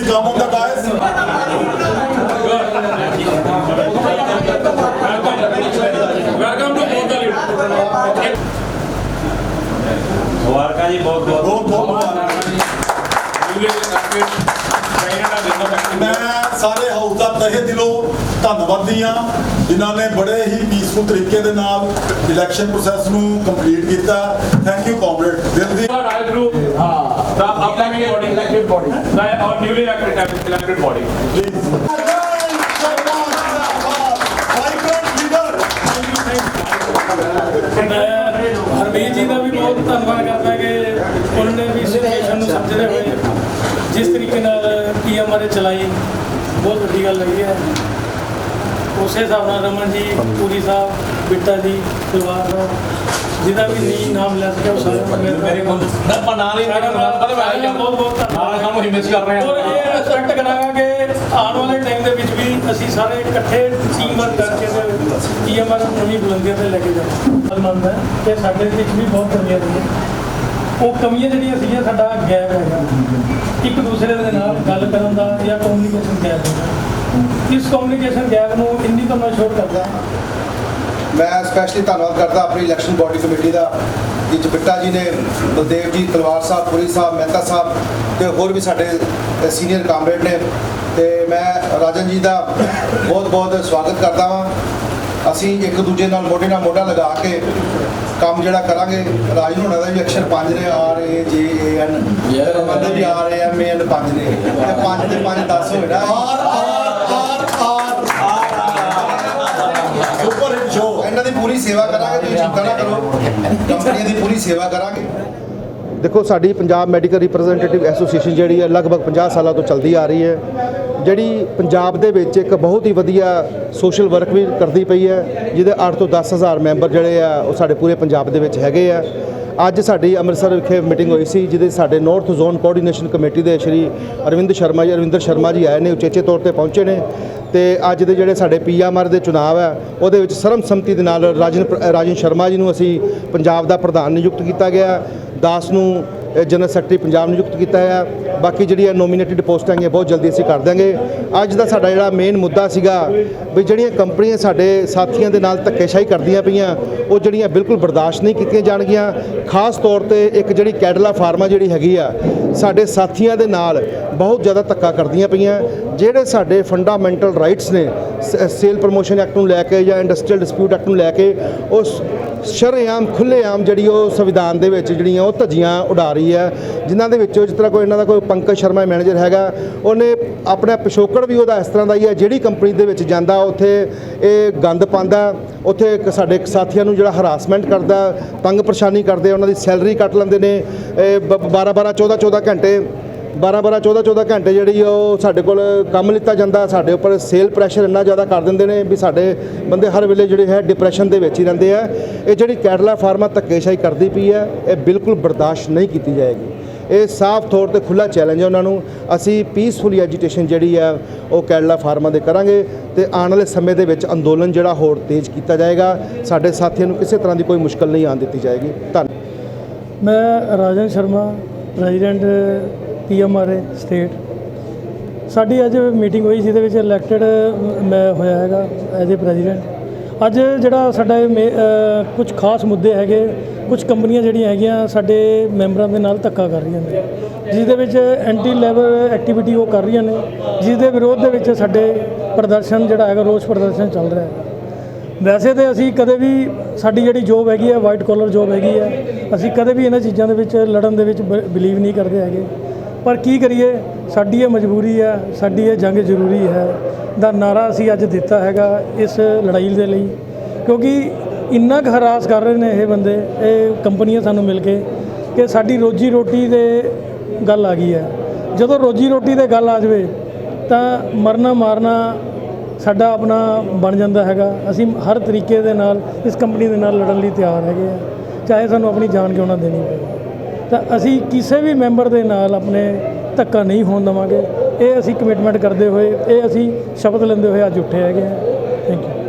come on the dais. Welcome to ਬੋਤਲ ਮੁਬਾਰਕਾਂ ਜੀ ਬਹੁਤ ਬਹੁਤ ਬਹੁਤ ਬਹੁਤ ਦਾ ਦਾ ਮੈਂ ਸਾਰੇ ਹਾਊਸ ਦਾ ਤਹਿ ਦਿਲੋਂ ਧੰਨਵਾਦੀ ਹਾਂ ਜਿਨ੍ਹਾਂ ਨੇ ਬੜੇ ਹੀ ਪੀਸਫੁਲ ਤਰੀਕੇ ਦੇ ਨਾਲ ਇਲੈਕਸ਼ਨ ਪ੍ਰੋਸੈਸ ਨੂੰ ਕੰਪਲੀਟ ਕੀਤਾ। ਥੈਂਕ ਯੂ ਕਾਮਰੇਡ ਦਿਲ ਦੀ ਰਾਜ ਗਰੁੱਪ ਹਾਂ। ਦਾ ਅਪਕਮਿੰਗ ਬੋਡੀ ਇਲੈਕਟਿਡ ਬੋਡੀ ਦਾ ਔਰ ਨਿਊਲੀ ਇਲੈਕਟਿਡ ਇਲੈਕਟਿਡ ਬੋਡੀ ਮੈਂ ਹਰਮੀਤ ਜੀ ਦਾ ਵੀ ਬਹੁਤ ਧੰਨਵਾਦ ਕਰਦਾ ਕਿ ਉਹਨਾਂ ਨੇ ਵੀ ਸਿਚੁਏਸ਼ਨ ਨੂੰ ਸਮਝਦੇ ਹੋਏ ਜਿਸ ਤਰੀਕੇ ਨਾਲ ਪੀਐਮਆਰਏ ਚਲਾਈ। ਬਹੁਤ ਵੱਡੀ ਗੱਲ ਰਹੀ ਹੈ। ਉਸੇ ਹਿਸਾਬ ਨਾਲ ਰਮਨ ਜੀ, ਪੂਰੀ ਸਾਹਿਬ, ਬਿੱਟਾ ਜੀ ਕੁਲਵਾਰ ਸਾਹਿਬ ਜਿਹਦਾ ਵੀ ਨੀ ਨਾਮ ਲੈ ਸਕਿਆ ਉਹ ਸਾਰਿਆਂ ਨੂੰ ਮੇਰੇ ਮੇਰੇ ਕੋਲ ਆਪਾਂ ਨਾਲ ਹੀ ਸਾਡਾ ਬਹੁਤ ਬਹੁਤ ਧੰਨਵਾਦ। ਕੰਮ ਹੀ ਮਿਸ ਕਰ ਰਹੇ ਔਰ ਹਾਂ ਇਹ ਐਕਸਪੈਕਟ ਕਰਾਂਗਾ ਆਉਣ ਵਾਲੇ ਟਾਈਮ ਦੇ ਵਿੱਚ ਵੀ ਅਸੀਂ ਸਾਰੇ ਇਕੱਠੇ ਟੀਮ ਵਰਕ ਕਰਕੇ ਤੇ ਪੀਐਮਆਰ ਨੂੰ ਨਵੀਂ ਬੁਲੰਦੀਆਂ ਤੇ ਲੈ ਕੇ ਜਾਵਾਂਗੇ। ਮੰਨਦਾ ਹੈ ਕਿ ਸਾਡੇ ਵਿੱਚ ਵੀ ਬਹੁਤ ਕਮੀਆਂ ਸੀ ਉਹ ਕਮੀਆਂ ਜਿਹੜੀਆਂ ਸੀਗੀਆਂ ਸਾਡਾ ਗੈਪ ਹੈਗਾ। ਇੱਕ ਦੂਸਰੇ ਦੇ ਨਾਲ ਗੱਲ ਕਰਨ ਦਾ ਜਾਂ ਕਮਿਊਨੀਕੇਸ਼ਨ ਗੈਪ ਇਸ ਕਮਿਊਨੀਕੇਸ਼ਨ ਗੈਪ ਨੂੰ ਇੰਨੀ ਤਾਂ ਮੈਂ ਸ਼ੋਰ ਕਰਦਾ। ਮੈਂ ਸਪੈਸ਼ਲੀ ਧੰਨਵਾਦ ਕਰਦਾ ਆਪਣੀ ਇਲੈਕਸ਼ਨ ਬੋਡੀ ਕਮੇਟੀ ਦਾ ਜਿਹ 'ਚ ਬਿੱਟਾ ਜੀ ਨੇ ਬਲਦੇਵ ਜੀ ਤਲਵਾਰ ਸਾਹਿਬ ਪੁਰੀ ਸਾਹਿਬ ਮਹਿਤਾ ਸਾਹਿਬ ਤੇ ਹੋਰ ਵੀ ਸਾਡੇ ਸੀਨੀਅਰ ਕਾਮਰੇਡ ਨੇ ਤੇ ਮੈਂ ਰਾਜਨ ਜੀ ਦਾ ਬਹੁਤ ਬਹੁਤ ਸਵਾਗਤ ਕਰਦਾ ਹਾਂ ਅਸੀਂ ਇੱਕ ਦੂਜੇ ਨਾਲ ਮੋਢੇ ਨਾਲ ਮੋਢਾ ਲਗਾ ਕੇ ਕੰਮ ਜਿਹੜਾ ਕਰਾਂਗੇ ਰਾਜ ਨੂੰ ਦਾ ਵੀ ਅਕਸ਼ਰ ਪੰਜ ਨੇ ਆਰ ਏ ਜੇ ਏ ਐਨ। ਦੇ ਵੀ ਆਰ ਏ ਐਮ ਏ ਐਨ ਪੰਜ ਨੇ। ਤੇ ਪੰਜ ਤੇ ਪੰਜ 10 ਹੋਏ ਨਾ। ਆਰ ਆਰ ਸੇਵਾ ਕਰਾਂਗੇ ਤੁਸੀਂ ਚਿੰਤਾ ਨਾ ਕਰੋ। ਕੰਪਨੀਆਂ ਦੀ ਪੂਰੀ ਸੇਵਾ ਕਰਾਂਗੇ। ਦੇਖੋ ਸਾਡੀ ਪੰਜਾਬ ਮੈਡੀਕਲ ਰਿਪਰੈਜ਼ੈਂਟੇਟਿਵ ਐਸੋਸੀਏਸ਼ਨ ਜਿਹੜੀ ਹੈ ਲਗਭਗ 50 ਸਾਲਾਂ ਤੋਂ ਚੱਲਦੀ ਆ ਰਹੀ ਹੈ। ਜਿਹੜੀ ਪੰਜਾਬ ਦੇ ਵਿੱਚ ਇੱਕ ਬਹੁਤ ਹੀ ਵਧੀਆ ਸੋਸ਼ਲ ਵਰਕ ਵੀ ਕਰਦੀ ਪਈ ਹੈ ਜਿਹਦੇ 8 ਤੋਂ 10000 ਮੈਂਬਰ ਜਿਹੜੇ ਆ ਉਹ ਸਾਡੇ ਪੂਰੇ ਪੰਜਾਬ ਦੇ ਵਿੱਚ ਹੈਗੇ ਆ। ਅੱਜ ਸਾਡੀ ਅੰਮ੍ਰਿਤਸਰ ਵਿਖੇ ਮੀਟਿੰਗ ਹੋਈ ਸੀ ਜਿਹਦੇ ਸਾਡੇ ਨਾਰਥ ਜ਼ੋਨ ਕੋਆਰਡੀਨੇਸ਼ਨ ਕਮੇਟੀ ਦੇ ਸ਼੍ਰੀ ਅਰਵਿੰਦ ਸ਼ਰਮਾ ਜੀ ਅਰਵਿੰਦਰ ਸ਼ਰਮਾ ਜੀ ਆਏ ਨੇ ਉਚੇਚੇ ਤੌਰ ਤੇ ਪਹੁੰਚੇ ਨੇ। ਤੇ ਅੱਜ ਦੇ ਜਿਹੜੇ ਸਾਡੇ ਪੀਐਮਆਰ ਦੇ ਚੁਣਾਵ ਹੈ, ਉਹਦੇ ਵਿੱਚ ਸਰਮਸੰਮਤੀ ਦੇ ਨਾਲ ਰਾਜਨ ਰਾਜਨ ਸ਼ਰਮਾ ਜੀ ਨੂੰ ਅਸੀਂ ਪੰਜਾਬ ਦਾ ਪ੍ਰਧਾਨ ਨਿਯੁਕਤ ਕੀਤਾ ਗਿਆ ਦਾਸ ਨੂੰ ਜਨਰਲ ਸੈਕਟਰੀ ਪੰਜਾਬ ਨਿਯੁਕਤ ਕੀਤਾ ਹੈ। ਬਾਕੀ ਜਿਹੜੀਆਂ ਨੋਮੀਨੇਟਡ ਪੋਸਟਾਂ ਹੈਗੀਆਂ, ਬਹੁਤ ਜਲਦੀ ਅਸੀਂ ਕਰ ਦਾਂਗੇ ਅੱਜ ਦਾ ਸਾਡਾ ਜਿਹੜਾ ਮੇਨ ਮੁੱਦਾ ਸੀਗਾ ਵੀ ਜਿਹੜੀਆਂ ਕੰਪਨੀਆਂ ਸਾਡੇ ਸਾਥੀਆਂ ਦੇ ਨਾਲ ਧੱਕੇਸ਼ਾਹੀ ਕਰਦੀਆਂ ਪਈਆਂ, ਉਹ ਜਿਹੜੀਆਂ ਬਿਲਕੁਲ ਬਰਦਾਸ਼ਤ ਨਹੀਂ ਕੀਤੀਆਂ ਜਾਣਗੀਆਂ। ਖਾਸ ਤੌਰ ਤੇ ਇੱਕ ਜਿਹੜੀ ਕੈਡਲਾ ਫਾਰਮਾ ਜਿਹੜੀ ਹੈਗੀ ਆ, ਸਾਡੇ ਸਾਥੀਆਂ ਦੇ ਨਾਲ ਬਹੁਤ ਜ਼ਿਆਦਾ ਧੱਕਾ ਕਰਦੀਆਂ ਪਈਆਂ। ਜਿਹੜੇ ਸਾਡੇ ਫੰਡਾਮੈਂਟਲ ਰਾਈਟਸ ਨੇ ਸੇਲ ਪ੍ਰੋਮੋਸ਼ਨ ਐਕਟ ਨੂੰ ਲੈ ਕੇ ਜਾਂ ਇੰਡਸਟਰੀਅਲ ਡਿਸਪਿਊਟ ਐਕਟ ਨੂੰ ਲੈ ਕੇ ਉਸ ਸ਼ਰੇਆਮ ਖੁੱਲ੍ਹੇਆਮ ਜਿਹੜੀ ਉਹ ਸੰਵਿਧਾਨ ਦੇ ਵਿੱਚ ਜਿਹੜੀਆਂ ਉਹ ਧੱਜੀਆਂ ਉਡਾ ਰਹੀ ਹੈ, ਜਿਨ੍ਹਾਂ ਦੇ ਵਿੱਚੋਂ ਜਿਸ ਤਰ੍ਹਾਂ ਕੋਈ ਇਹਨਾਂ ਦਾ ਕੋਈ ਪੰਕਜ ਸ਼ਰਮਾ ਮੈਨੇਜਰ ਹੈਗਾ, ਉਹਨੇ ਆਪਣਾ ਪਿਛੋਕੜ ਵੀ ਉਹਦਾ ਇਸ ਤਰ੍ਹਾਂ ਦਾ ਹੀ ਹੈ, ਜਿਹੜੀ ਕੰਪਨੀ ਦੇ ਵਿੱਚ ਜਾਂਦਾ, ਉੱਥੇ ਇਹ ਗੰਦ ਪਾਉਂਦਾ, ਉੱਥੇ ਸਾਡੇ ਸਾਥੀਆਂ ਨੂੰ ਜਿਹੜਾ ਹਰਾਸਮੈਂਟ ਕਰਦਾ, ਤੰਗ ਪਰੇਸ਼ਾਨੀ ਕਰਦੇ, ਉਹਨਾਂ ਦੀ ਸੈਲਰੀ ਕੱਟ ਲੈਂਦੇ ਨੇ 12 12 14 14 ਘੰਟੇ 12 12 14 14 ਘੰਟੇ ਜਿਹੜੀ ਉਹ ਸਾਡੇ ਕੋਲ ਕੰਮ ਲਿੱਤਾ ਜਾਂਦਾ, ਸਾਡੇ ਉੱਪਰ ਸੇਲ ਪ੍ਰੈਸ਼ਰ ਇੰਨਾ ਜ਼ਿਆਦਾ ਕਰ ਦਿੰਦੇ ਨੇ ਵੀ ਸਾਡੇ ਬੰਦੇ ਹਰ ਵੇਲੇ ਜਿਹੜੇ ਹੈ ਡਿਪਰੈਸ਼ਨ ਦੇ ਵਿੱਚ ਹੀ ਰਹਿੰਦੇ ਆ। ਇਹ ਜਿਹੜੀ ਕੈਟਲਾ ਫਾਰਮਾ ਧੱਕੇਸ਼ਾਹੀ ਕਰਦੀ ਪਈ ਹੈ ਇਹ ਬਿਲਕੁਲ ਬਰਦਾਸ਼ਤ ਨਹੀਂ ਕੀਤੀ ਜਾਏਗੀ। ਇਹ ਸਾਫ਼ ਤੌਰ ਤੇ ਖੁੱਲਾ ਚੈਲੰਜ ਹੈ ਉਹਨਾਂ ਨੂੰ। ਅਸੀਂ ਪੀਸਫੁਲੀ ਐਜੀਟੇਸ਼ਨ ਜਿਹੜੀ ਹੈ ਉਹ ਕੈਡਲਾ ਫਾਰਮਾ ਦੇ ਕਰਾਂਗੇ ਤੇ ਆਉਣ ਵਾਲੇ ਸਮੇਂ ਦੇ ਵਿੱਚ ਅੰਦੋਲਨ ਜਿਹੜਾ ਹੋਰ ਤੇਜ਼ ਕੀਤਾ ਜਾਏਗਾ। ਸਾਡੇ ਸਾਥੀਆਂ ਨੂੰ ਕਿਸੇ ਤਰ੍ਹਾਂ ਦੀ ਕੋਈ ਮੁਸ਼ਕਲ ਨਹੀਂ ਆਉਣ ਦਿੱਤੀ ਜਾਏਗੀ। ਧੰਨਵਾਦ ਮੈਂ Rajan Sharma president PMRA state ਸਾਡੀ ਅੱਜ ਮੀਟਿੰਗ ਹੋਈ ਜਿਹਦੇ ਵਿੱਚ ਇਲੈਕਟਡ ਮੈਂ ਹੋਇਆ ਹੈਗਾ ਐਜ਼ ਅ ਪ੍ਰੈਜ਼ੀਡੈਂਟ ਅੱਜ ਜਿਹੜਾ ਸਾਡਾ ਕੁਝ ਖਾਸ ਮੁੱਦੇ ਹੈਗੇ ਕੁਝ ਕੰਪਨੀਆਂ ਜਿਹੜੀਆਂ ਹੈਗੀਆਂ, ਸਾਡੇ ਮੈਂਬਰਾਂ ਦੇ ਨਾਲ ਧੱਕਾ ਕਰ ਰਹੀਆਂ ਨੇ। ਜਿਸ ਦੇ ਵਿੱਚ ਐਂਟੀ ਲੈਬਰ ਐਕਟੀਵਿਟੀ ਉਹ ਕਰ ਰਹੀਆਂ ਨੇ ਜਿਸ ਦੇ ਵਿਰੋਧ ਦੇ ਵਿੱਚ ਸਾਡੇ ਪ੍ਰਦਰਸ਼ਨ ਜਿਹੜਾ ਹੈਗਾ, ਰੋਸ ਪ੍ਰਦਰਸ਼ਨ ਚੱਲ ਰਿਹਾ ਹੈ। ਵੈਸੇ ਤੇ ਅਸੀਂ ਕਦੇ ਵੀ ਸਾਡੀ ਜਿਹੜੀ ਜੋਬ ਹੈਗੀ ਹੈ ਵਾਈਟ ਕਾਲਰ ਜੋਬ ਹੈਗੀ ਹੈ ਅਸੀਂ ਕਦੇ ਵੀ ਇਹਨਾਂ ਚੀਜ਼ਾਂ ਦੇ ਵਿੱਚ, ਲੜਨ ਦੇ ਵਿੱਚ ਬਿਲੀਵ ਨਹੀਂ ਕਰਦੇ ਹੈਗੇ। ਪਰ ਕੀ ਕਰੀਏ? ਸਾਡੀ ਇਹ ਮਜਬੂਰੀ ਹੈ, ਸਾਡੀ ਇਹ ਜੰਗ ਜ਼ਰੂਰੀ ਹੈ। ਦਾ ਨਾਰਾ ਅਸੀਂ ਅੱਜ ਦਿੱਤਾ ਹੈਗਾ ਇਸ ਲੜਾਈ ਦੇ ਲਈ। ਕਿਉਂਕਿ ਇੰਨਾ ਕੁ ਹਰਾਸ ਕਰ ਰਹੇ ਨੇ ਇਹ ਬੰਦੇ, ਇਹ ਕੰਪਨੀਆਂ ਸਾਨੂੰ ਮਿਲ ਕੇ ਕਿ ਸਾਡੀ ਰੋਜੀ ਰੋਟੀ ਦੇ ਗੱਲ ਆ ਗਈ ਹੈ। ਜਦੋਂ ਰੋਜੀ ਰੋਟੀ ਦੇ ਗੱਲ ਆ ਜਾਵੇ, ਤਾਂ ਮਰਨਾ ਮਾਰਨਾ ਸਾਡਾ ਆਪਣਾ ਬਣ ਜਾਂਦਾ ਹੈਗਾ। ਅਸੀਂ ਹਰ ਤਰੀਕੇ ਦੇ ਨਾਲ ਇਸ ਕੰਪਨੀ ਦੇ ਨਾਲ ਲੜਨ ਲਈ ਤਿਆਰ ਹੈਗੇ ਆ ਚਾਹੇ ਸਾਨੂੰ ਆਪਣੀ ਜਾਨ ਕਿਉਂ ਨਾ ਦੇਣੀ ਪਵੇ। ਤਾਂ ਅਸੀਂ ਕਿਸੇ ਵੀ ਮੈਂਬਰ ਦੇ ਨਾਲ ਆਪਣੇ ਧੱਕਾ ਨਹੀਂ ਹੋਣ ਦੇਵਾਂਗੇ। ਇਹ ਅਸੀਂ ਕਮਿਟਮੈਂਟ ਕਰਦੇ ਹੋਏ, ਇਹ ਅਸੀਂ ਸ਼ਬਦ ਲੈਂਦੇ ਹੋਏ ਅੱਜ ਉੱਠੇ ਹੈਗੇ ਆ ਥੈਂਕ ਯੂ